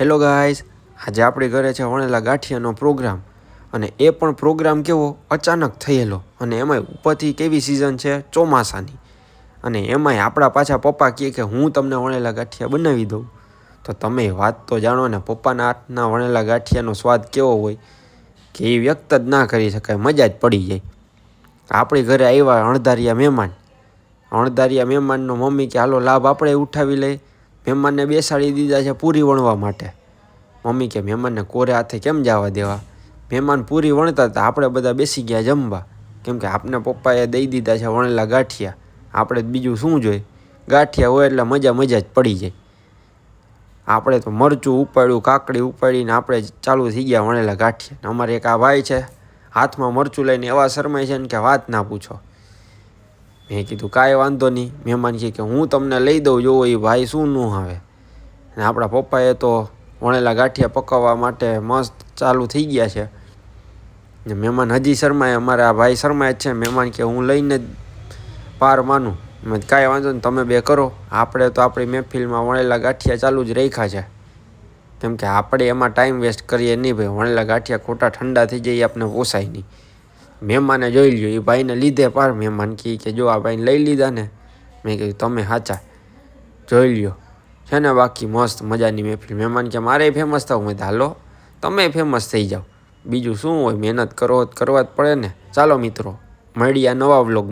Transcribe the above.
Hello guys આજે આપણી ઘરે છે વણેલા ગાંઠિયાનો પ્રોગ્રામ અને એ પણ પ્રોગ્રામ કેવો? અચાનક થયેલો. અને એમાંય ઉપરથી કેવી સિઝન છે? ચોમાસાની. અને એમાંય આપણા પાછા પપ્પા કહે કે હું તમને વણેલા ગાંઠિયા બનાવી દઉં. તો તમે વાત તો જાણો ને, પપ્પાના હાથના વણેલા ગાંઠિયાનો સ્વાદ કેવો હોય કે એ વ્યક્ત જ ના કરી શકાય, મજા જ પડી જાય. આપણી ઘરે આવ્યા અણધારિયા મહેમાન. અણધારિયા મહેમાનનો મમ્મી કે, હાલો, લાભ આપણે ઉઠાવી લઈએ. મહેમાનને બેસાડી દીધા છે પૂરી વણવા માટે. મમ્મી કે, મહેમાનને કોરે હાથે કેમ જવા દેવા? મહેમાન પૂરી વણતા હતા, આપણે બધા બેસી ગયા જમવા. કેમ કે આપને પપ્પાએ દઈ દીધા છે વણેલા ગાંઠિયા. આપણે બીજું શું જોઈએ? ગાંઠિયા હોય એટલે મજા મજા જ પડી જાય. આપણે તો મરચું ઉપાડ્યું, કાકડી ઉપાડીને આપણે ચાલુ થઈ ગયા વણેલા ગાંઠિયા. અમારે એક આ ભાઈ છે, હાથમાં મરચું લઈને એવા શરમાય છે ને કે વાત ના પૂછો. મેં કીધું, કાંઈ વાંધો નહીં. મહેમાન કહે કે હું તમને લઈ દઉં જોવો એ ભાઈ શું ન આવે. અને આપણા પપ્પાએ તો વણેલા ગાંઠિયા પકાવવા માટે મસ્ત ચાલુ થઈ ગયા છે. ને મહેમાન હજી શર્માએ અમારા ભાઈ શર્માએ જ છે. મહેમાન કે હું લઈને પાર માનું. મેં કાંઈ વાંધો નહીં, તમે બે કરો. આપણે તો આપણી મહેફિલમાં વણેલા ગાંઠિયા ચાલુ જ રાખ્યા છે. કેમ કે આપણે એમાં ટાઈમ વેસ્ટ કરીએ નહીં ભાઈ. વણેલા ગાંઠિયા ખોટા ઠંડા થઈ જાય આપણે પોસાય નહીં. મહેમાને જોઈ લ્યો, એ ભાઈને લીધે પાર મહેમાન કહે કે જો આ ભાઈને લઈ લીધા ને, મેં કીધું, તમે સાચા જોઈ લ્યો. છે ને બાકી મસ્ત મજાની મહેફિલ. મહેમાન કે મારે ફેમસ થવું મેં હાલો, તમે ફેમસ થઈ જાઓ. બીજું શું હોય? મહેનત કરો કરવા જ પડે ને. ચાલો મિત્રો, મળીએ આ નવા વ્લોગ